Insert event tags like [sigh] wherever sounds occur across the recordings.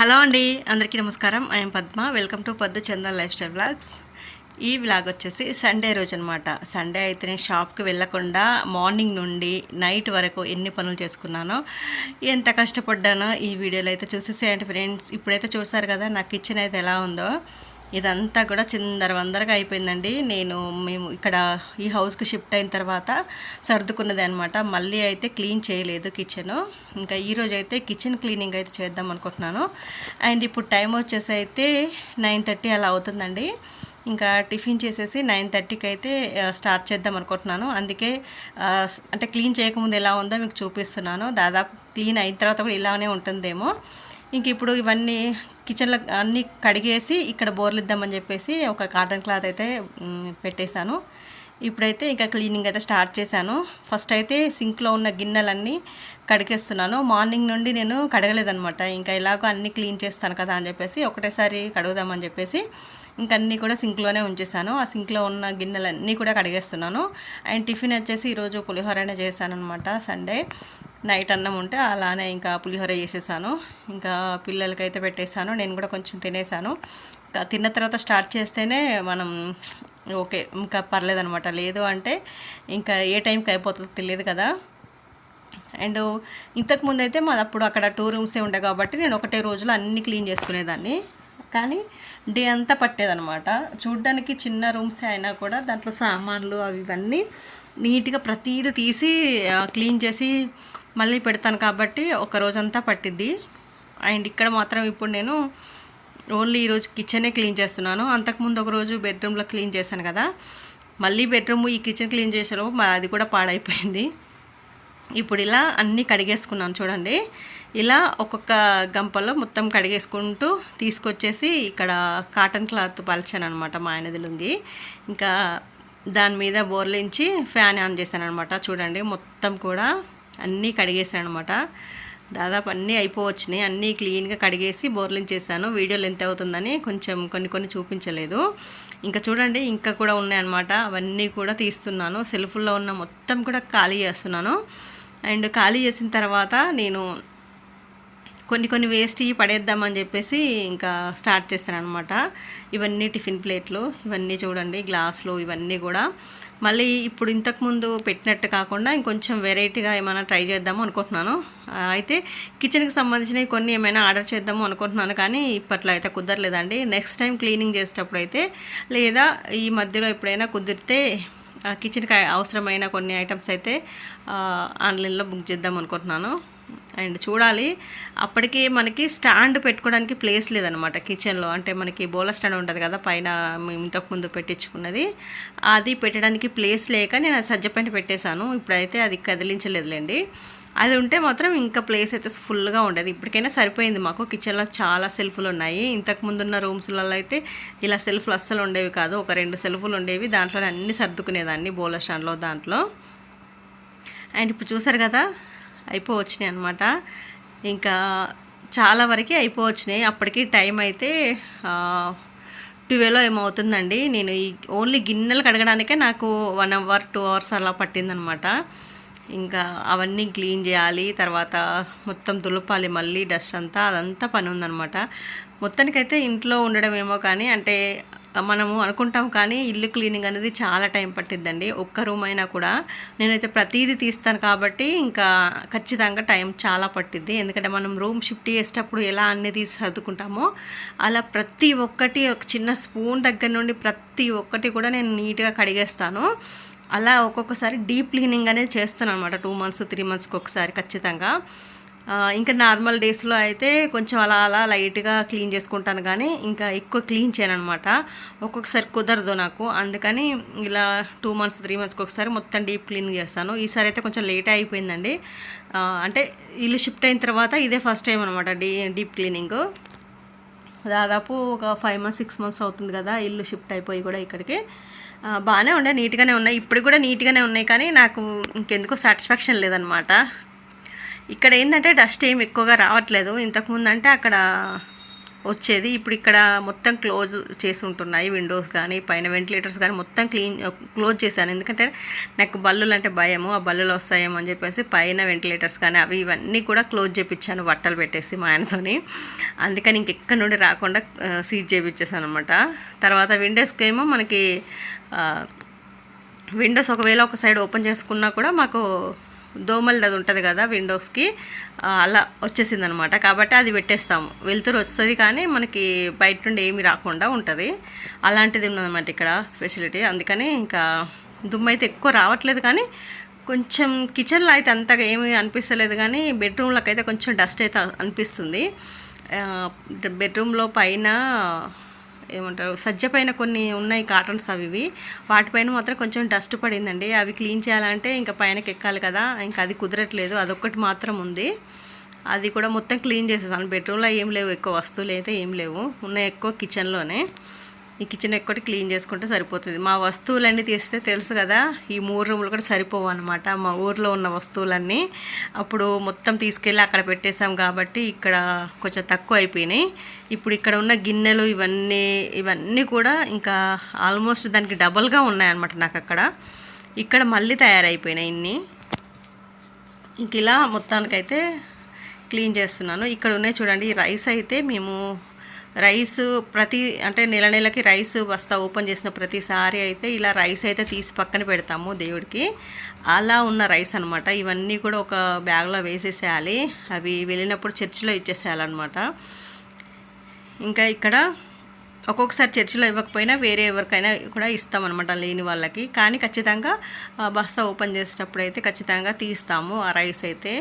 Hello అండి అందరికీ నమస్కారం. I'm Padma. Welcome to Paddu Chandan lifestyle blogs ఈ వ్లాగ్ వచ్చేసి సండే రోజు అనమాట సండే అయితే నేను షాప్కి వెళ్ళకుండా మార్నింగ్ నుండి నైట్ వరకు ఎన్ని పనులు చేసుకున్నానో ఎంత కష్టపడ్డానో ఈ వీడియోలో అయితే చూసేసేయండి ఫ్రెండ్స్. ఇప్పుడైతే చూసారు కదా నా కిచెన్ అయితే ఎలా ఉందో. ఇదంతా కూడా చిందర వందరగా అయిపోయిందండి. నేను మేము ఇక్కడ ఈ హౌస్కి షిఫ్ట్ అయిన తర్వాత సర్దుకున్నది అనమాట మళ్ళీ అయితే క్లీన్ చేయలేదు కిచెన్. ఇంకా ఈరోజు అయితే కిచెన్ క్లీనింగ్ అయితే చేద్దాం అనుకుంటున్నాను. అండ్ ఇప్పుడు టైం వచ్చేసి అయితే నైన్ థర్టీ అలా అవుతుందండి. ఇంకా టిఫిన్ చేసేసి నైన్ థర్టీకి అయితే స్టార్ట్ చేద్దాం అనుకుంటున్నాను. అందుకే అంటే క్లీన్ చేయకముందు ఎలా ఉందో మీకు చూపిస్తున్నాను. దాదాపు క్లీన్ అయిన తర్వాత కూడా ఇలానే ఉంటుందేమో. ఇంక ఇప్పుడు ఇవన్నీ కిచెన్లో అన్నీ కడిగేసి ఇక్కడ బోర్లు ఇద్దామని చెప్పేసి ఒక కాటన్ క్లాత్ అయితే పెట్టేశాను. ఇప్పుడైతే ఇంకా క్లీనింగ్ అయితే స్టార్ట్ చేశాను. ఫస్ట్ అయితే సింక్లో ఉన్న గిన్నెలన్నీ కడిగేస్తున్నాను. మార్నింగ్ నుండి నేను కడగలేదనమాట ఇంకా ఇలాగో అన్నీ క్లీన్ చేస్తాను కదా అని చెప్పేసి ఒకటేసారి కడుగుదామని చెప్పేసి ఇంకన్నీ కూడా సింక్లోనే ఉంచేసాను ఆ సింక్లో ఉన్న గిన్నెలన్నీ కూడా కడిగేస్తున్నాను. అండ్ టిఫిన్ వచ్చేసి ఈరోజు పులిహోరనే చేశాను అనమాట సండే. నైట్ అన్నం ఉంటే అలానే ఇంకా పులిహోర చేసేసాను. ఇంకా పిల్లలకైతే పెట్టేశాను నేను కూడా కొంచెం తినేసాను. ఇంకా తిన్న తర్వాత స్టార్ట్ చేస్తేనే మనం ఓకే ఇంకా పర్లేదనమాట. లేదు అంటే ఇంకా ఏ టైంకి అయిపోతుందో తెలియదు కదా. అండ్ ఇంతకుముందు అయితే మాది అప్పుడు అక్కడ టూ రూమ్సే ఉండే కాబట్టి నేను ఒకటే రోజులో అన్నీ క్లీన్ చేసుకునేదాన్ని. కానీ డే అంతా పట్టేదనమాట. చూడ్డానికి చిన్న రూమ్సే అయినా కూడా దాంట్లో సామాన్లు అవి ఇవన్నీ నీట్గా ప్రతీది తీసి క్లీన్ చేసి మళ్ళీ పెడతాను కాబట్టి ఒక రోజంతా పట్టిద్ది. అండ్ ఇక్కడ మాత్రం ఇప్పుడు నేను ఓన్లీ ఈరోజు కిచెనే క్లీన్ చేస్తున్నాను. అంతకుముందు ఒక రోజు బెడ్రూమ్లో క్లీన్ చేశాను కదా. మళ్ళీ బెడ్రూమ్ ఈ కిచెన్ క్లీన్ చేసేలోపు మా అది కూడా పాడైపోయింది. ఇప్పుడు ఇలా అన్నీ కడిగేసుకున్నాను చూడండి. ఇలా ఒక్కొక్క గంపలో మొత్తం కడిగేసుకుంటూ తీసుకొచ్చేసి ఇక్కడ కాటన్ క్లాత్ పలిచాను అనమాట మా ఆయనది లుంగి. ఇంకా దాని మీద బోర్లించి ఫ్యాన్ ఆన్ చేశాను అనమాట చూడండి మొత్తం కూడా అన్నీ కడిగేసాను అనమాట దాదాపు అన్నీ అయిపోవచ్చినాయి. అన్నీ క్లీన్గా కడిగేసి బోర్లించేసాను వీడియోలు ఎంత అవుతుందని కొంచెం కొన్ని కొన్ని చూపించలేదు. ఇంకా చూడండి ఇంకా కూడా ఉన్నాయన్నమాట. అవన్నీ కూడా తీస్తున్నాను. సెల్ఫ్లో ఉన్న మొత్తం కూడా ఖాళీ చేస్తున్నాను. అండ్ ఖాళీ చేసిన తర్వాత నేను కొన్ని కొన్ని వేస్ట్ పడేద్దామని చెప్పేసి ఇంకా స్టార్ట్ చేశాను అనమాట ఇవన్నీ టిఫిన్ ప్లేట్లు ఇవన్నీ చూడండి గ్లాసులు ఇవన్నీ కూడా. మళ్ళీ ఇప్పుడు ఇంతకుముందు పెట్టినట్టు కాకుండా ఇంకొంచెం వెరైటీగా ఏమైనా ట్రై చేద్దాము అనుకుంటున్నాను. అయితే కిచెన్కి సంబంధించినవి కొన్ని ఏమైనా ఆర్డర్ చేద్దాము అనుకుంటున్నాను కానీ ఇప్పట్లో అయితే కుదరలేదండి. నెక్స్ట్ టైం క్లీనింగ్ చేసేటప్పుడు అయితే లేదా ఈ మధ్యలో ఎప్పుడైనా కుదిరితే కిచెన్కి అవసరమైన కొన్ని ఐటమ్స్ అయితే ఆన్లైన్లో బుక్ చేద్దాం అనుకుంటున్నాను. అండ్ చూడాలి. అప్పటికి మనకి స్టాండ్ పెట్టుకోవడానికి ప్లేస్ లేదనమాట కిచెన్లో. అంటే మనకి బోల స్టాండ్ ఉంటుంది కదా పైన ఇంతకు ఇంతకుముందు పెట్టించుకున్నది. అది పెట్టడానికి ప్లేస్ లేక నేను అది పెట్టేశాను. ఇప్పుడైతే అది కదిలించలేదులేండి. అది ఉంటే మాత్రం ఇంకా ప్లేస్ అయితే ఫుల్గా ఉండేది. ఇప్పటికైనా సరిపోయింది మాకు. కిచెన్లో చాలా సెల్ఫ్లు ఉన్నాయి. ఇంతకు ముందున్న రూమ్స్లలో అయితే ఇలా సెల్ఫ్లు అస్సలు ఉండేవి కాదు. ఒక రెండు సెల్ఫ్లు ఉండేవి. దాంట్లో అన్ని సర్దుకునేదాన్ని బోల స్టాండ్లో దాంట్లో. అండ్ ఇప్పుడు చూసారు కదా అయిపోవచ్చినాయి అనమాట ఇంకా చాలా వరకు అయిపోవచ్చినాయి. అప్పటికి టైం అయితే ట్వెల్వ్ ఏమవుతుందండి నేను ఈ ఓన్లీ గిన్నెలు కడగడానికే నాకు వన్ అవర్ టూ అవర్స్ అలా పట్టిందనమాట ఇంకా అవన్నీ క్లీన్ చేయాలి తర్వాత మొత్తం దులపాలి మళ్ళీ డస్ట్ అంతా అదంతా పని ఉందనమాట మొత్తానికైతే ఇంట్లో ఉండడం ఏమో కానీ అంటే మనము అనుకుంటాం కానీ ఇల్లు క్లీనింగ్ అనేది చాలా టైం పట్టిద్దండి. ఒక్క రూమ్ అయినా కూడా నేనైతే ప్రతిదీ తీస్తాను కాబట్టి ఇంకా ఖచ్చితంగా టైం చాలా పట్టిద్ది. ఎందుకంటే మనం రూమ్ షిఫ్ట్ చేసేటప్పుడు ఎలా అన్నీ తీసి సర్దుకుంటామో అలా ప్రతి ఒక్కటి ఒక చిన్న స్పూన్ దగ్గర నుండి ప్రతి ఒక్కటి కూడా నేను నీట్గా కడిగేస్తాను. అలా ఒక్కొక్కసారి డీప్ క్లీనింగ్ అనేది చేస్తాను అనమాట టూ మంత్స్ త్రీ మంత్స్కి ఒకసారి ఖచ్చితంగా. ఇంకా నార్మల్ డేస్లో అయితే కొంచెం అలా అలా లైట్గా క్లీన్ చేసుకుంటాను కానీ ఇంకా ఎక్కువ క్లీన్ చేయను అనమాట ఒక్కొక్కసారి కుదరదు నాకు. అందుకని ఇలా టూ మంత్స్ త్రీ మంత్స్కి ఒకసారి మొత్తం డీప్ క్లీన్ చేస్తాను. ఈసారి అయితే కొంచెం లేట్ అయిపోయిందండి. అంటే ఇల్లు షిఫ్ట్ అయిన తర్వాత ఇదే ఫస్ట్ టైం అనమాట డీ డీప్ క్లీనింగ్ దాదాపు ఒక ఫైవ్ మంత్స్ సిక్స్ మంత్స్ అవుతుంది కదా ఇల్లు షిఫ్ట్ అయిపోయి కూడా ఇక్కడికి. బాగానే ఉండే నీట్గానే ఉన్నాయి. ఇప్పుడు కూడా నీట్గానే ఉన్నాయి కానీ నాకు ఇంకెందుకో సాటిస్ఫాక్షన్ లేదనమాట ఇక్కడ ఏంటంటే డస్ట్ ఏం ఎక్కువగా రావట్లేదు. ఇంతకుముందు అంటే అక్కడ వచ్చేది. ఇప్పుడు ఇక్కడ మొత్తం క్లోజ్ చేసి ఉంటున్నాయి విండోస్ కానీ పైన వెంటిలేటర్స్ కానీ మొత్తం క్లీన్ క్లోజ్ చేశాను. ఎందుకంటే నాకు బల్లులు అంటే భయము. ఆ బల్లులు వస్తాయేమో అని చెప్పేసి పైన వెంటిలేటర్స్ కానీ అవి ఇవన్నీ కూడా క్లోజ్ చేపించాను బట్టలు పెట్టేసి మా ఆయనతోని. అందుకని ఇంకెక్కడి నుండి రాకుండా సీట్ చేయించేసాను అనమాట తర్వాత విండోస్కి ఏమో మనకి విండోస్ ఒకవేళ ఒక సైడ్ ఓపెన్ చేసుకున్నా కూడా మాకు దోమలది అది ఉంటుంది కదా విండోస్కి అలా వచ్చేసింది అనమాట కాబట్టి అది పెట్టేస్తాము. వెలుతురు వస్తుంది కానీ మనకి బయట నుండి ఏమి రాకుండా ఉంటుంది. అలాంటిది ఉన్నదన్నమాట ఇక్కడ స్పెషాలిటీ. అందుకని ఇంకా దుమ్ము అయితే ఎక్కువ రావట్లేదు కానీ కొంచెం కిచెన్లో అయితే అంతగా ఏమీ అనిపిస్తలేదు కానీ బెడ్రూమ్లోకి అయితే కొంచెం డస్ట్ అయితే అనిపిస్తుంది. బెడ్రూమ్లో పైన ఏమంటారు సజ్జ పైన కొన్ని ఉన్నాయి కాటన్స్ అవి ఇవి. వాటిపైన మాత్రం కొంచెం డస్ట్ పడిందండి. అవి క్లీన్ చేయాలంటే ఇంకా పైనకి ఎక్కాలి కదా. ఇంకా అది కుదరట్లేదు. అదొక్కటి మాత్రం ఉంది. అది కూడా మొత్తం క్లీన్ చేసేసాను. బెడ్రూమ్లో ఏం లేవు. ఎక్కువ వస్తువులు అయితే ఏం లేవు. ఉన్నాయి ఎక్కువ కిచెన్లోనే. ఈ కిచెన్ ఒక్కటి క్లీన్ చేసుకుంటే సరిపోతుంది. మా వస్తువులన్నీ తీస్తే తెలుసు కదా ఈ మూడు రూములు కూడా సరిపోవు అనమాట మా ఊర్లో ఉన్న వస్తువులన్నీ అప్పుడు మొత్తం తీసుకెళ్ళి అక్కడ పెట్టేశాం కాబట్టి ఇక్కడ కొంచెం తక్కువ అయిపోయినాయి. ఇప్పుడు ఇక్కడ ఉన్న గిన్నెలు ఇవన్నీ ఇవన్నీ కూడా ఇంకా ఆల్మోస్ట్ దానికి డబల్గా ఉన్నాయన్నమాట నాకు అక్కడ. ఇక్కడ మళ్ళీ తయారైపోయినాయి ఇన్ని. ఇంక ఇలా మొత్తానికైతే క్లీన్ చేస్తున్నాను. ఇక్కడ ఉన్నాయి చూడండి ఈ రైస్ అయితే మేము రైస్ ప్రతి అంటే నెల నెలకి రైస్ బస్తా ఓపెన్ చేసిన ప్రతిసారి అయితే ఇలా రైస్ అయితే తీసి పక్కన పెడతాము దేవుడికి. అలా ఉన్న రైస్ అనమాట ఇవన్నీ కూడా ఒక బ్యాగ్లో వేసేసేయాలి. అవి వెళ్ళినప్పుడు చర్చిలో ఇచ్చేసేయాలన్నమాట. ఇంకా ఇక్కడ ఒక్కొక్కసారి చర్చిలో ఇవ్వకపోయినా వేరే ఎవరికైనా కూడా ఇస్తామన్నమాట లేని వాళ్ళకి. కానీ ఖచ్చితంగా బస్తా ఓపెన్ చేసేటప్పుడు అయితే ఖచ్చితంగా తీస్తాము ఆ రైస్ అయితే.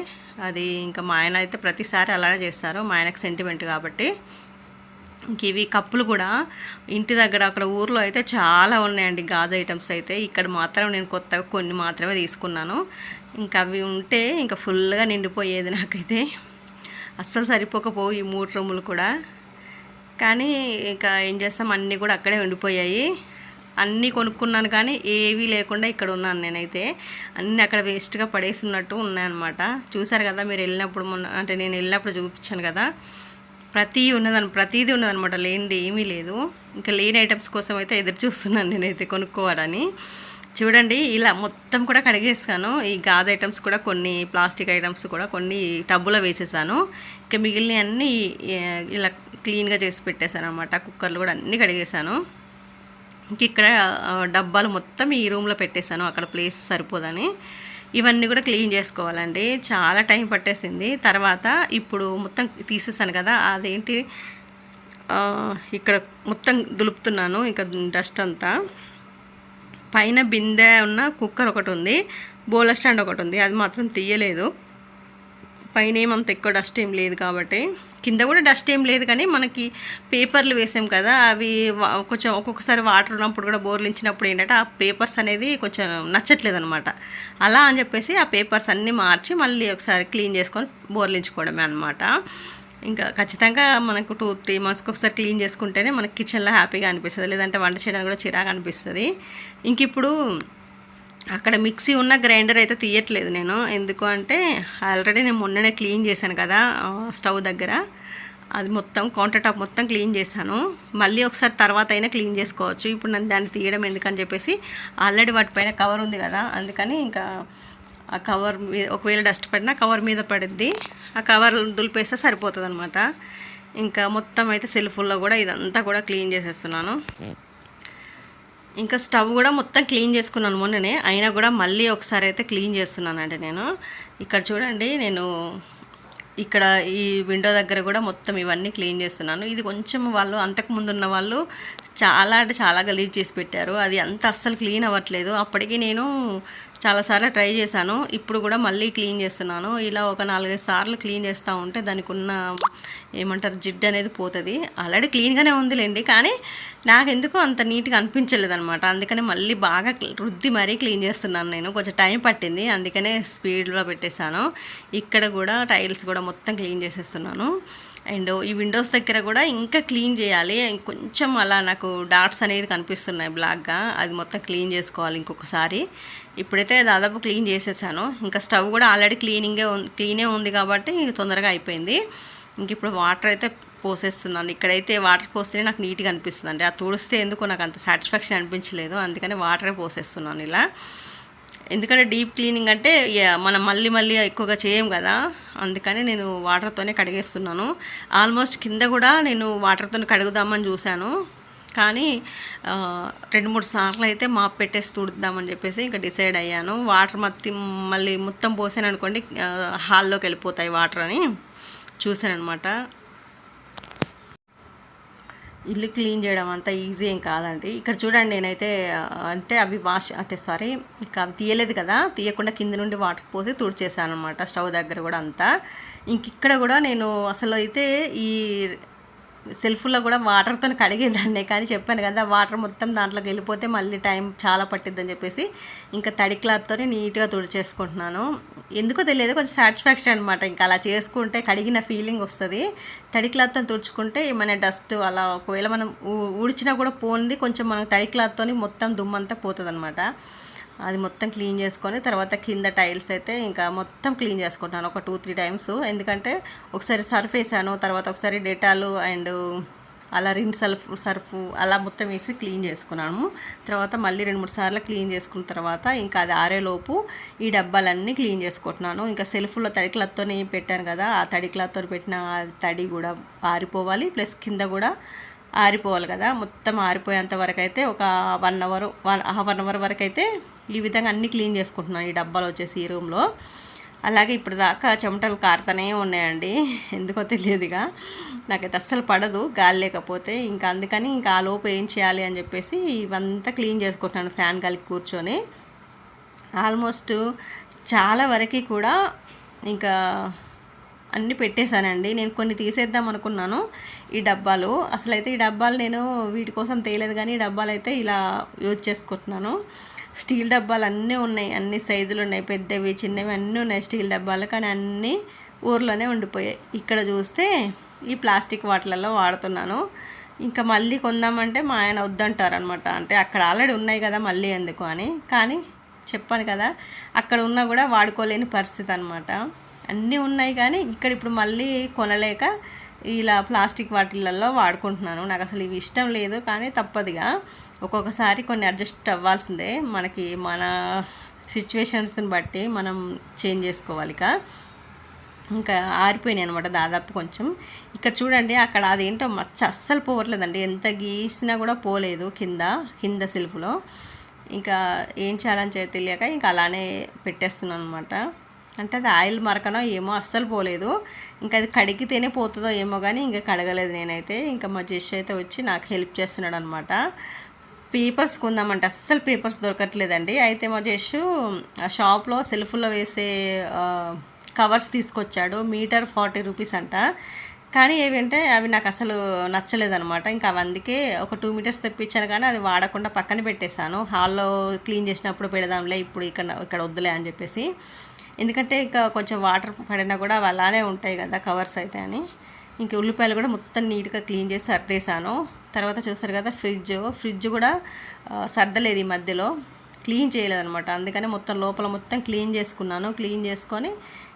అది ఇంకా మా ఆయన అయితే ప్రతిసారి అలానే చేస్తారు. మా ఆయనకు సెంటిమెంట్ కాబట్టి. ఇవి కప్పులు కూడా ఇంటి దగ్గర అక్కడ ఊర్లో అయితే చాలా ఉన్నాయండి గాజు ఐటమ్స్ అయితే. ఇక్కడ మాత్రం నేను కొత్తగా కొన్ని మాత్రమే తీసుకున్నాను. ఇంకా అవి ఉంటే ఇంకా ఫుల్గా నిండిపోయేది నాకైతే. అస్సలు సరిపోకపోవు ఈ మూడు రూములు కూడా. కానీ ఇంకా ఏం చేస్తాం అన్నీ కూడా అక్కడే ఉండిపోయాయి. అన్నీ కొనుక్కున్నాను కానీ ఏవీ లేకుండా ఇక్కడ ఉన్నాను నేనైతే. అన్నీ అక్కడ వేస్ట్గా పడేసినట్టు ఉన్నాయన్నమాట. చూసారు కదా మీరు వెళ్ళినప్పుడు మొన్న అంటే నేను వెళ్ళినప్పుడు చూపించాను కదా. ప్రతి ఉన్నదని ప్రతిదీ ఉన్నదనమాట. లేనిది ఏమీ లేదు. ఇంకా లేని ఐటమ్స్ కోసం అయితే ఎదురు చూస్తున్నాను నేనైతే కొనుక్కోవాలని చూడండి ఇలా మొత్తం కూడా కడిగేసాను ఈ గాజు ఐటమ్స్ కూడా కొన్ని ప్లాస్టిక్ ఐటమ్స్ కూడా కొన్ని టబ్బులో వేసేసాను. ఇంకా మిగిలిన అన్నీ ఇలా క్లీన్గా చేసి పెట్టేశాను అనమాట కుక్కర్లు కూడా అన్నీ కడిగేసాను ఇంక ఇక్కడ డబ్బాలు మొత్తం ఈ రూమ్లో పెట్టేశాను. అక్కడ ప్లేస్ సరిపోదని. ఇవన్నీ కూడా క్లీన్ చేసుకోవాలండి. చాలా టైం పట్టేసింది. తర్వాత ఇప్పుడు మొత్తం తీసేసాను కదా అదేంటి? ఇక్కడ మొత్తం దులుపుతున్నాను ఇంకా డస్ట్ అంతా. పైన బిందె ఉన్న కుక్కర్ ఒకటి ఉంది బోల స్టాండ్ ఒకటి ఉంది అది మాత్రం తీయలేదు. పైన ఏమంత ఎక్కువ డస్ట్ ఏం లేదు కాబట్టి. కింద కూడా డస్ట్ ఏం లేదు కానీ మనకి పేపర్లు వేసాం కదా అవి వా- కొంచెం ఒక్కొక్కసారి వాటర్ ఉన్నప్పుడు కూడా బోర్లించినప్పుడు ఏంటంటే ఆ పేపర్స్ అనేది కొంచెం నచ్చట్లేదు అనమాట అలా అని చెప్పేసి ఆ పేపర్స్ అన్నీ మార్చి మళ్ళీ ఒకసారి క్లీన్ చేసుకొని బోర్లించుకోవడమే అనమాట ఇంకా ఖచ్చితంగా మనకు టూ త్రీ మంత్స్కి ఒకసారి క్లీన్ చేసుకుంటేనే మనకి కిచెన్లో హ్యాపీగా అనిపిస్తుంది లేదంటే వంట చేయడానికి కూడా చిరాగా అనిపిస్తుంది. ఇంక ఇప్పుడు అక్కడ మిక్సీ ఉన్న గ్రైండర్ అయితే తీయట్లేదు నేను. ఎందుకు అంటే ఆల్రెడీ నేను మొన్ననే క్లీన్ చేశాను కదా స్టవ్ దగ్గర. అది మొత్తం కౌంటర్ టాప్ మొత్తం క్లీన్ చేశాను. మళ్ళీ ఒకసారి తర్వాత అయినా క్లీన్ చేసుకోవచ్చు. ఇప్పుడు నన్ను దాన్ని తీయడం ఎందుకని చెప్పేసి ఆల్రెడీ వాటిపైన కవర్ ఉంది కదా అందుకని ఇంకా ఆ కవర్ మీద ఒకవేళ డస్ట్ పడినా కవర్ మీద పడుద్ది. ఆ కవర్ దులిపేస్తే సరిపోతుంది అనమాట ఇంకా మొత్తం అయితే సెల్ఫుల్లో కూడా ఇదంతా కూడా క్లీన్ చేసేస్తున్నాను. ఇంకా స్టవ్ కూడా మొత్తం క్లీన్ చేసుకున్నాను మొన్ననే. అయినా కూడా మళ్ళీ ఒకసారి అయితే క్లీన్ చేస్తున్నానండి నేను. ఇక్కడ చూడండి నేను ఇక్కడ ఈ విండో దగ్గర కూడా మొత్తం ఇవన్నీ క్లీన్ చేస్తున్నాను. ఇది కొంచెం వాళ్ళు అంతకుముందు ఉన్న వాళ్ళు చాలా అంటే చాలా గలీజ్ చేసి పెట్టారు. అది అంత అస్సలు క్లీన్ అవ్వట్లేదు. అప్పటికి నేను చాలాసార్లు ట్రై చేశాను. ఇప్పుడు కూడా మళ్ళీ క్లీన్ చేస్తున్నాను. ఇలా ఒక నాలుగైదు సార్లు క్లీన్ చేస్తూ ఉంటే దానికి ఉన్న ఏమంటారు జిడ్డు అనేది పోతుంది. ఆల్రెడీ క్లీన్గానే ఉందిలేండి కానీ నాకు ఎందుకో అంత నీట్గా అనిపించలేదు అనమాట అందుకనే మళ్ళీ బాగా రుద్ది మరీ క్లీన్ చేస్తున్నాను నేను. కొంచెం టైం పట్టింది అందుకనే స్పీడ్లో పెట్టేశాను. ఇక్కడ కూడా టైల్స్ కూడా మొత్తం క్లీన్ చేసేస్తున్నాను. అండ్ ఈ విండోస్ దగ్గర కూడా ఇంకా క్లీన్ చేయాలి. కొంచెం అలా నాకు డాట్స్ అనేది కనిపిస్తున్నాయి బ్లాక్గా. అది మొత్తం క్లీన్ చేసుకోవాలి ఇంకొకసారి. ఇప్పుడైతే దాదాపు క్లీన్ చేసేసాను. ఇంకా స్టవ్ కూడా ఆల్రెడీ క్లీనింగే క్లీనే ఉంది కాబట్టి తొందరగా అయిపోయింది. ఇంక ఇప్పుడు వాటర్ అయితే పోసేస్తున్నాను. ఇక్కడైతే వాటర్ పోస్తేనే నాకు నీట్గా అనిపిస్తుంది అండి ఆ తుడిస్తే ఎందుకో నాకు అంత సాటిస్ఫాక్షన్ అనిపించలేదు. అందుకని వాటరే పోసేస్తున్నాను ఇలా. ఎందుకంటే డీప్ క్లీనింగ్ అంటే మనం మళ్ళీ మళ్ళీ ఎక్కువగా చేయం కదా. అందుకని నేను వాటర్తోనే కడిగేస్తున్నాను. ఆల్మోస్ట్ కింద కూడా నేను వాటర్తో కడుగుదామని చూశాను. కానీ రెండు మూడు సార్లు అయితే మాప్ పెట్టేసి తుడుద్దామని చెప్పేసి ఇంకా డిసైడ్ అయ్యాను. వాటర్ మత్తి మళ్ళీ మొత్తం పోసాను అనుకోండి హాల్లోకి వెళ్ళిపోతాయి వాటర్ అని చూశాను అనమాట ఇల్లు క్లీన్ చేయడం అంత ఈజీ ఏం కాదండి. ఇక్కడ చూడండి నేనైతే అంటే అవి వాష్ అంటే సారీ ఇంకా అవి తీయలేదు కదా తీయకుండా కింద నుండి వాటర్ పోసి తుడిచేసాను అనమాట స్టవ్ దగ్గర కూడా అంతా. ఇంక ఇక్కడ కూడా నేను అసలు అయితే ఈ సెల్ఫ్లో కూడా వాటర్తో కడిగేదాన్నే కానీ చెప్పాను కదా వాటర్ మొత్తం దాంట్లోకి వెళ్ళిపోతే మళ్ళీ టైం చాలా పట్టిద్దని చెప్పేసి ఇంకా తడి క్లాత్తో నీట్గా తుడిచేసుకుంటున్నాను. ఎందుకో తెలియదు కొంచెం సాటిస్ఫాక్షన్ అనమాట ఇంకా అలా చేసుకుంటే కడిగిన ఫీలింగ్ వస్తుంది. తడి క్లాత్తో తుడుచుకుంటే ఏమైనా డస్ట్ అలా ఒకవేళ మనం ఊ- ఊడ్చినా కూడా పోనిది కొంచెం మనం తడి క్లాత్తోని మొత్తం దుమ్మంతా పోతుంది అనమాట అది మొత్తం క్లీన్ చేసుకొని తర్వాత కింద టైల్స్ అయితే ఇంకా మొత్తం క్లీన్ చేసుకుంటాను ఒక టూ త్రీ టైమ్స్. ఎందుకంటే ఒకసారి సర్ఫ్ వేసాను తర్వాత ఒకసారి డెటాలు అండ్ అలా రిన్ సర్ఫ్ సర్ఫ్ అలా మొత్తం వేసి క్లీన్ చేసుకున్నాము తర్వాత మళ్ళీ రెండు మూడు సార్లు క్లీన్ చేసుకున్న తర్వాత ఇంకా అది ఆరేలోపు ఈ డబ్బాలన్నీ క్లీన్ చేసుకుంటున్నాను. ఇంకా సెల్ఫ్లో తడి క్లాత్తో పెట్టాను కదా ఆ తడి క్లాత్తో పెట్టిన ఆ తడి కూడా ఆరిపోవాలి. ప్లస్ కింద కూడా ఆరిపోవాలి కదా మొత్తం ఆరిపోయేంత వరకు అయితే ఒక one hour one half an hour వరకు అయితే ఈ విధంగా అన్నీ క్లీన్ చేసుకుంటున్నాను ఈ డబ్బాలు వచ్చేసి ఈ రూమ్లో. అలాగే ఇప్పుడు దాకా చెమటలు కారుతూనే ఉన్నాయండి. [laughs] ఎందుకో తెలియదుగా నాకైతే అస్సలు పడదు గాలి లేకపోతే. ఇంకా అందుకని ఇంకా ఆ లోపు ఏం చేయాలి అని చెప్పేసి ఇవంతా క్లీన్ చేసుకుంటున్నాను ఫ్యాన్ గాలికి కూర్చొని. ఆల్మోస్ట్ చాలా వరకు కూడా ఇంకా అన్నీ పెట్టేశానండి. నేను కొన్ని తీసేద్దాం అనుకున్నాను ఈ డబ్బాలు. అసలు అయితే ఈ డబ్బాలు నేను వీటి కోసం తేలేదు కానీ ఈ డబ్బాలు అయితే ఇలా యూజ్ చేసుకుంటున్నాను. స్టీల్ డబ్బాలు అన్నీ ఉన్నాయి. అన్ని సైజులు ఉన్నాయి. పెద్దవి చిన్నవి అన్నీ ఉన్నాయి స్టీల్ డబ్బాలు. కానీ అన్నీ ఊర్లోనే ఉండిపోయాయి. ఇక్కడ చూస్తే ఈ ప్లాస్టిక్ వాటిలలో వాడుతున్నాను. ఇంకా మళ్ళీ కొందామంటే మా ఆయన వద్దంటారు అనమాట అంటే అక్కడ ఆల్రెడీ ఉన్నాయి కదా మళ్ళీ ఎందుకు అని. కానీ చెప్పాను కదా అక్కడ ఉన్నా కూడా వాడుకోలేని పరిస్థితి అనమాట అన్నీ ఉన్నాయి కానీ ఇక్కడ ఇప్పుడు మళ్ళీ కొనలేక ఇలా ప్లాస్టిక్ వాటిలలో వాడుకుంటున్నాను. నాకు అసలు ఇవి ఇష్టం లేదు కానీ తప్పదుగా. ఒక్కొక్కసారి కొన్ని అడ్జస్ట్ అవ్వాల్సిందే. మనకి మన సిచ్యువేషన్స్ని బట్టి మనం చేంజ్ చేసుకోవాలి ఇక. ఇంకా ఆరిపోయినాయి అనమాట దాదాపు కొంచెం. ఇక్కడ చూడండి అక్కడ అదేంటో మచ్చ అస్సలు పోవట్లేదండి. ఎంత గీసినా కూడా పోలేదు కింద కింద సెల్ఫ్లో. ఇంకా ఏం చేయాలని చేయ తెలియక ఇంకా అలానే పెట్టేస్తున్నాను అనమాట అంటే అది ఆయిల్ మరకనో ఏమో అస్సలు పోలేదు. ఇంకా అది కడిగితేనే పోతుందో ఏమో కానీ ఇంకా కడగలేదు నేనైతే. ఇంకా మా జెష్ అయితే వచ్చి నాకు హెల్ప్ చేస్తున్నాడు అనమాట పేపర్స్ కొందామంటే అస్సలు పేపర్స్ దొరకట్లేదండి. అయితే మజేష్ ఆ షాప్లో సెల్ఫ్లో వేసే కవర్స్ తీసుకొచ్చాడు. మీటర్ ఫార్టీ రూపీస్ అంట. కానీ ఏవంటే అవి నాకు అసలు నచ్చలేదనమాట ఇంకా అవి అందుకే ఒక టూ మీటర్స్ తెప్పించాను కానీ అది వాడకుండా పక్కన పెట్టేశాను. హాల్లో క్లీన్ చేసినప్పుడు పెడదాంలే ఇప్పుడు ఇక్కడ ఇక్కడ వద్దులే అని చెప్పేసి. ఎందుకంటే ఇంకా కొంచెం వాటర్ పడినా కూడా అవి అలానే ఉంటాయి కదా కవర్స్ అయితే అని. ఇంక ఉల్లిపాయలు కూడా మొత్తం నీట్గా క్లీన్ చేసి సర్దేశాను. తర్వాత చూసారు కదా ఫ్రిడ్జ్. ఫ్రిడ్జ్ కూడా సర్దలేదు ఈ మధ్యలో. క్లీన్ చేయలేదన్నమాట. అందుకని మొత్తం లోపల మొత్తం క్లీన్ చేసుకున్నాను. క్లీన్ చేసుకొని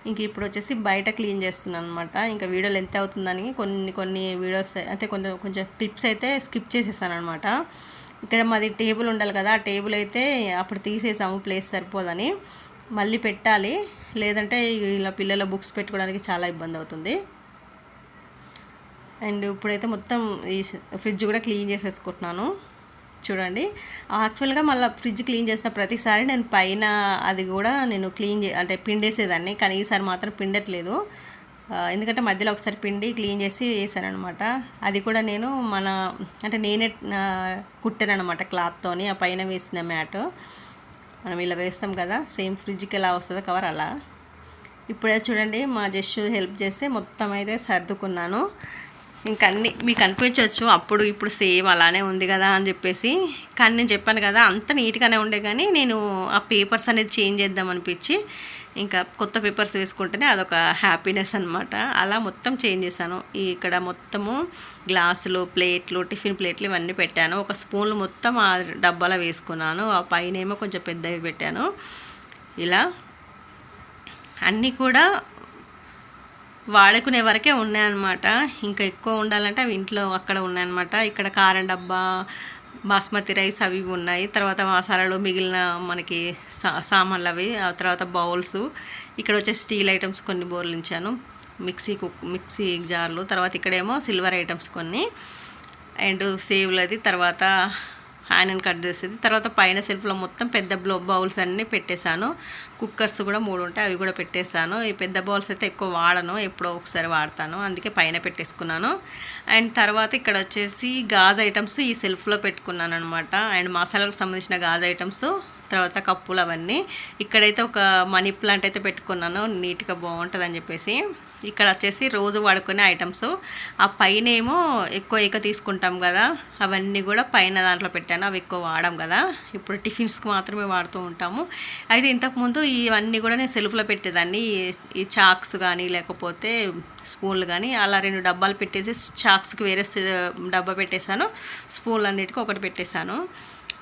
ఇంక ఇప్పుడు వచ్చేసి బయట క్లీన్ చేస్తున్నాను అనమాట ఇంకా వీడియోలు ఎంత అవుతుందని కొన్ని కొన్ని వీడియోస్ అయితే కొంచెం కొంచెం క్లిప్స్ అయితే స్కిప్ చేసేసాను అనమాట ఇక్కడ మాది టేబుల్ ఉండాలి కదా ఆ టేబుల్ అయితే అప్పుడు తీసేసాము ప్లేస్ సరిపోదని. మళ్ళీ పెట్టాలి. లేదంటే ఇలా పిల్లల బుక్స్ పెట్టుకోవడానికి చాలా ఇబ్బంది అవుతుంది. అండ్ ఇప్పుడైతే మొత్తం ఈ ఫ్రిడ్జ్ కూడా క్లీన్ చేసేసుకుంటున్నాను. చూడండి. యాక్చువల్గా మళ్ళీ ఫ్రిడ్జ్ క్లీన్ చేసిన ప్రతిసారి నేను పైన అది కూడా నేను క్లీన్ చే అంటే పిండేసేదాన్ని. కానీ ఈసారి మాత్రం పిండట్లేదు. ఎందుకంటే మధ్యలో ఒకసారి పిండి క్లీన్ చేసి వేసాను అనమాట అది కూడా నేను మన అంటే నేనే కుట్టాను అనమాట క్లాత్తోని. ఆ పైన వేసిన మ్యాట్. మనం ఇలా వేస్తాం కదా. సేమ్ ఫ్రిడ్జ్కి ఎలా వస్తుందో కవర్ అలా. ఇప్పుడే చూడండి. మా జస్ట్ హెల్ప్ చేస్తే మొత్తం అయితే సర్దుకున్నాను. ఇంకా అన్ని మీకు అనిపించవచ్చు అప్పుడు ఇప్పుడు సేమ్ అలానే ఉంది కదా అని చెప్పేసి. కానీ నేను చెప్పాను కదా అంత నీట్గానే ఉండే కానీ నేను ఆ పేపర్స్ అనేది చేంజ్ చేద్దాం అనిపించి ఇంకా కొత్త పేపర్స్ వేసుకుంటేనే అదొక హ్యాపీనెస్ అనమాట అలా మొత్తం చేంజ్ చేశాను. ఇక్కడ మొత్తము గ్లాసులు ప్లేట్లు టిఫిన్ ప్లేట్లు ఇవన్నీ పెట్టాను. ఒక స్పూన్లు మొత్తం ఆ డబ్బాలో వేసుకున్నాను. ఆ పైన ఏమో కొంచెం పెద్దవి పెట్టాను. ఇలా అన్నీ కూడా వాడుకునే వరకే ఉన్నాయన్నమాట. ఇంకా ఎక్కువ ఉండాలంటే అవి ఇంట్లో అక్కడ ఉన్నాయన్నమాట. ఇక్కడ కారం డబ్బా బాస్మతి రైస్ అవి ఉన్నాయి. తర్వాత మసాలాలు మిగిలిన మనకి సా సామాన్లు అవి ఆ తర్వాత బౌల్స్. ఇక్కడ వచ్చే స్టీల్ ఐటమ్స్ కొన్ని బోర్లించాను. మిక్సీ కుక్ మిక్సీ జార్లు. తర్వాత ఇక్కడేమో సిల్వర్ ఐటమ్స్ కొన్ని. అండ్ సేవ్లది తర్వాత ఆయనను కట్ చేసేది. తర్వాత పైన సెల్ఫ్లో మొత్తం పెద్ద బ్లో బౌల్స్ అన్నీ పెట్టేశాను. కుక్కర్స్ కూడా మూడు ఉంటాయి. అవి కూడా పెట్టేశాను. ఈ పెద్ద బౌల్స్ అయితే ఎక్కువ వాడను. ఎప్పుడో ఒకసారి వాడతాను. అందుకే పైన పెట్టేసుకున్నాను. అండ్ తర్వాత ఇక్కడ వచ్చేసి గాజు ఐటమ్స్ ఈ సెల్ఫ్లో పెట్టుకున్నాను అనమాట అండ్ మసాలాలకు సంబంధించిన గాజు ఐటమ్స్ తర్వాత కప్పులు అవన్నీ. ఇక్కడైతే ఒక మనీ ప్లాంట్ అయితే పెట్టుకున్నాను. నీట్గా బాగుంటుందని చెప్పేసి. ఇక్కడ వచ్చేసి రోజు వాడుకునే ఐటమ్స్. ఆ పైన ఏమో ఎక్కువ ఎక్కువ తీసుకుంటాం కదా అవన్నీ కూడా పైన దాంట్లో పెట్టాను అవి ఎక్కువ వాడాం కదా. ఇప్పుడు టిఫిన్స్కి మాత్రమే వాడుతూ ఉంటాము. అయితే ఇంతకుముందు ఇవన్నీ కూడా నేను సెల్ఫ్లో పెట్టేదాన్ని. ఈ- ఈ చాక్స్ కానీ లేకపోతే స్పూన్లు కానీ అలా రెండు డబ్బాలు పెట్టేసి చాక్స్కి వేరే డబ్బా పెట్టేశాను. స్పూన్లు అన్నిటికీ ఒకటి పెట్టేశాను.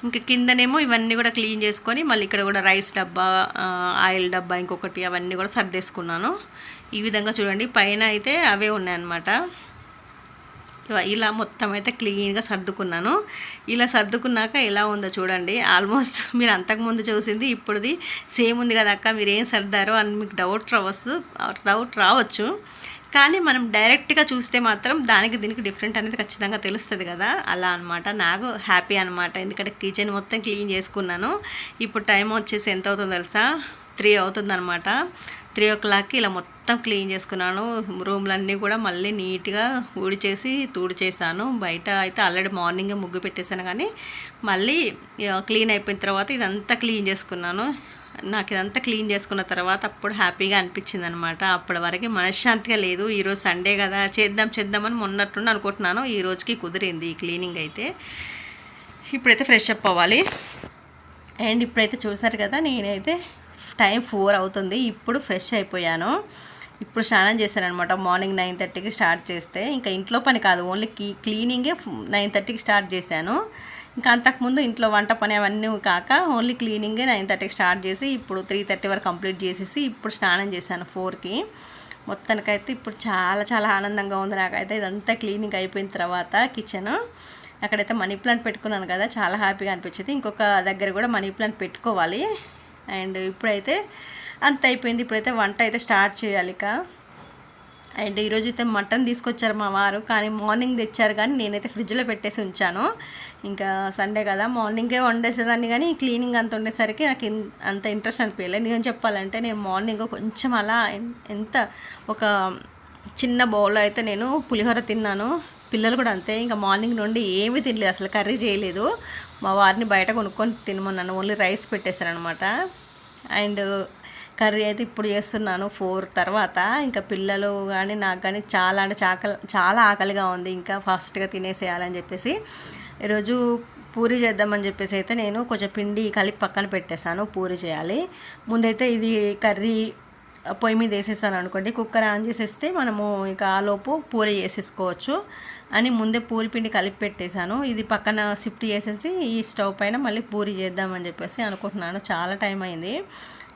ఇంకా కిందనేమో ఇవన్నీ కూడా క్లీన్ చేసుకొని మళ్ళీ ఇక్కడ కూడా రైస్ డబ్బా ఆయిల్ డబ్బా ఇంకొకటి అవన్నీ కూడా సర్దేసుకున్నాను. ఈ విధంగా చూడండి పైన అయితే అవే ఉన్నాయన్నమాట. ఇలా మొత్తం అయితే క్లీన్గా సర్దుకున్నాను. ఇలా సర్దుకున్నాక ఎలా ఉందో చూడండి. ఆల్మోస్ట్ [laughs] మీరు అంతకుముందు చూసింది ఇప్పుడుది సేమ్ ఉంది కదా అక్క మీరు ఏం సర్దారో అని మీకు డౌట్ రావచ్చు డౌట్ రావచ్చు. కానీ మనం డైరెక్ట్గా చూస్తే మాత్రం దానికి దీనికి డిఫరెంట్ అనేది ఖచ్చితంగా తెలుస్తుంది కదా. అలా అనమాట నాకు హ్యాపీ అనమాట ఎందుకంటే కిచెన్ మొత్తం క్లీన్ చేసుకున్నాను. ఇప్పుడు టైం వచ్చేసి ఎంత అవుతుందో తెలుసా? త్రీ అవుతుందన్నమాట. త్రీ ఓ క్లాక్కి ఇలా మొత్తం క్లీన్ చేసుకున్నాను. రూమ్లన్నీ కూడా మళ్ళీ నీట్గా ఊడిచేసి తుడిచేసాను. బయట అయితే ఆల్రెడీ మార్నింగే ముగ్గు పెట్టేశాను కానీ మళ్ళీ క్లీన్ అయిపోయిన తర్వాత ఇదంతా క్లీన్ చేసుకున్నాను. నాకు ఇదంతా క్లీన్ చేసుకున్న తర్వాత అప్పుడు హ్యాపీగా అనిపించింది అనమాట అప్పటి వరకు మనశ్శాంతిగా లేదు. ఈరోజు సండే కదా చేద్దాం చేద్దామని మొన్నట్టుండి అనుకుంటున్నాను. ఈ రోజుకి కుదిరింది ఈ క్లీనింగ్ అయితే. ఇప్పుడైతే ఫ్రెష్ అప్ అవ్వాలి. అండ్ ఇప్పుడైతే చూసారు కదా నేనైతే టైం ఫోర్ అవుతుంది. ఇప్పుడు ఫ్రెష్ అయిపోయాను. ఇప్పుడు స్నానం చేశాను అనమాట మార్నింగ్ నైన్ థర్టీకి స్టార్ట్ చేస్తే. ఇంకా ఇంట్లో పని కాదు. ఓన్లీ క్లీ క్లీనింగే నైన్ థర్టీకి స్టార్ట్ చేశాను. ఇంకా అంతకుముందు ఇంట్లో వంట పని అవన్నీ కాక ఓన్లీ క్లీనింగే నైన్ థర్టీకి స్టార్ట్ చేసి ఇప్పుడు త్రీ థర్టీ వరకు కంప్లీట్ చేసేసి ఇప్పుడు స్నానం చేశాను ఫోర్కి. మొత్తానికైతే ఇప్పుడు చాలా చాలా ఆనందంగా ఉంది నాకైతే. ఇదంతా క్లీనింగ్ అయిపోయిన తర్వాత కిచెన్. అక్కడైతే మనీ ప్లాంట్ పెట్టుకున్నాను కదా. చాలా హ్యాపీగా అనిపించింది. ఇంకొక దగ్గర కూడా మనీ ప్లాంట్ పెట్టుకోవాలి. అండ్ ఇప్పుడైతే అంత అయిపోయింది. ఇప్పుడైతే వంట అయితే స్టార్ట్ చేయాలి ఇక. అండ్ ఈరోజు అయితే మటన్ తీసుకొచ్చారు మా వారు కానీ మార్నింగ్ తెచ్చారు కానీ నేనైతే ఫ్రిడ్జ్లో పెట్టేసి ఉంచాను. ఇంకా సండే కదా మార్నింగే వండేసేదాన్ని కానీ క్లీనింగ్ అంత ఉండేసరికి నాకు అంత ఇంట్రెస్ట్ అనిపించలేదు నేను చెప్పాలంటే నేను మార్నింగ్ కొంచెం అలా ఎంత ఒక చిన్న బౌల్లో అయితే నేను పులిహోర తిన్నాను. పిల్లలు కూడా అంతే. ఇంకా మార్నింగ్ నుండి ఏమీ తినలేదు అసలు కర్రీ చేయలేదు. మా వారిని బయట కొనుక్కొని తినమన్నాను. ఓన్లీ రైస్ పెట్టేశారనమాట. అండ్ కర్రీ అయితే ఇప్పుడు చేస్తున్నాను ఫోర్ తర్వాత. ఇంకా పిల్లలు కానీ నాకు కానీ చాలా అంటే చాకలి చాలా ఆకలిగా ఉంది. ఇంకా ఫాస్ట్గా తినేసేయాలని చెప్పేసి ఈరోజు పూరి చేద్దామని చెప్పేసి అయితే నేను కొంచెం పిండి కలిపి పక్కన పెట్టేశాను. పూరి చేయాలి. ముందైతే ఇది కర్రీ పొయ్యి మీద వేసేసాను అనుకోండి కుక్కర్ ఆన్ చేసేస్తే మనము ఇక ఆలోపు పూరి చేసేసుకోవచ్చు. అని ముందే పూరి పిండి కలిపి పెట్టేశాను. ఇది పక్కన షిఫ్ట్ చేసేసి ఈ స్టవ్ పైన మళ్ళీ పూరి చేద్దామని చెప్పేసి అనుకుంటున్నాను. చాలా టైం అయింది.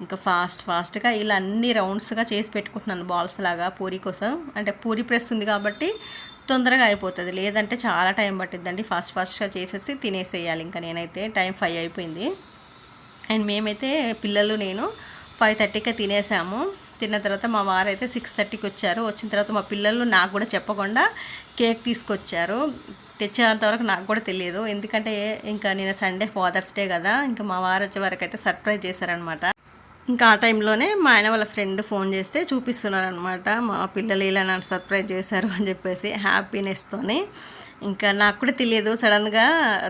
ఇంకా ఫాస్ట్ ఫాస్ట్గా ఇలా అన్ని రౌండ్స్గా చేసి పెట్టుకుంటున్నాను బాల్స్ లాగా పూరి కోసం. అంటే పూరి ప్రెస్ ఉంది కాబట్టి తొందరగా అయిపోతుంది. లేదంటే చాలా టైం పట్టిద్దండి. ఫాస్ట్ ఫాస్ట్గా చేసేసి తినేసేయాలి. ఇంకా నేనైతే టైం ఫైవ్ అయిపోయింది. అండ్ మేమైతే పిల్లలు నేను ఫైవ్ థర్టీకే తినేసాము. తిన్న తర్వాత మా వారు అయితే సిక్స్ థర్టీకి వచ్చారు వచ్చిన తర్వాత మా పిల్లలు నాకు కూడా చెప్పకుండా కేక్ తీసుకొచ్చారు. తెచ్చేంతవరకు నాకు కూడా తెలియదు. ఎందుకంటే ఇంకా నేను సండే ఫాదర్స్ డే కదా ఇంకా మా వారు వచ్చే వరకు అయితే సర్ప్రైజ్ చేశారనమాట ఇంకా ఆ టైంలోనే మా ఆయన వాళ్ళ ఫ్రెండ్ ఫోన్ చేస్తే చూపిస్తున్నారనమాట మా పిల్లలు ఇలా నన్ను సర్ప్రైజ్ చేశారు అని చెప్పేసి హ్యాపీనెస్తోని ఇంకా నాకు కూడా తెలియదు సడన్గా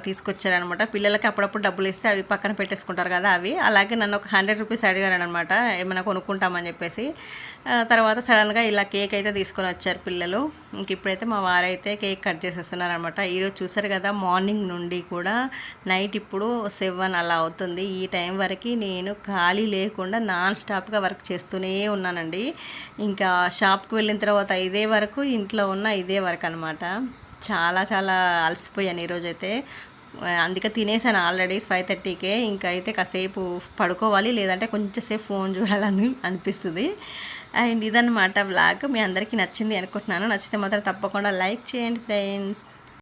తీసుకొచ్చారనమాట. పిల్లలకి అప్పుడప్పుడు డబ్బులు ఇస్తే అవి పక్కన పెట్టేసుకుంటారు కదా అవి. అలాగే నన్ను ఒక హండ్రెడ్ రూపీస్ అడిగారనమాట ఏమైనా కొనుక్కుంటామని చెప్పేసి. తర్వాత సడన్గా ఇలా కేక్ అయితే తీసుకొని వచ్చారు పిల్లలు. ఇంక ఇప్పుడైతే మా వారైతే కేక్ కట్ చేసేస్తున్నారనమాట. ఈరోజు చూసారు కదా మార్నింగ్ నుండి కూడా నైట్ ఇప్పుడు సెవెన్ అలా అవుతుంది. ఈ టైం వరకు నేను ఖాళీ లేకుండా నాన్ స్టాప్గా వర్క్ చేస్తూనే ఉన్నానండి. ఇంకా షాప్కి వెళ్ళిన తర్వాత ఇదే వరకు ఇంట్లో ఉన్న ఇదే వర్క్ అనమాట చాలా చాలా అలసిపోయాను ఈరోజైతే. అందుకే తినేసాను ఆల్రెడీ ఫైవ్ థర్టీకే. ఇంకా అయితే కాసేపు పడుకోవాలి లేదంటే కొంచెంసేపు ఫోన్ చూడాలని అనిపిస్తుంది. అండ్ ఇదన్నమాట బ్లాగ్ మీ అందరికీ నచ్చింది అనుకుంటున్నాను. నచ్చితే మాత్రం తప్పకుండా లైక్ చేయండి ఫ్రెండ్స్.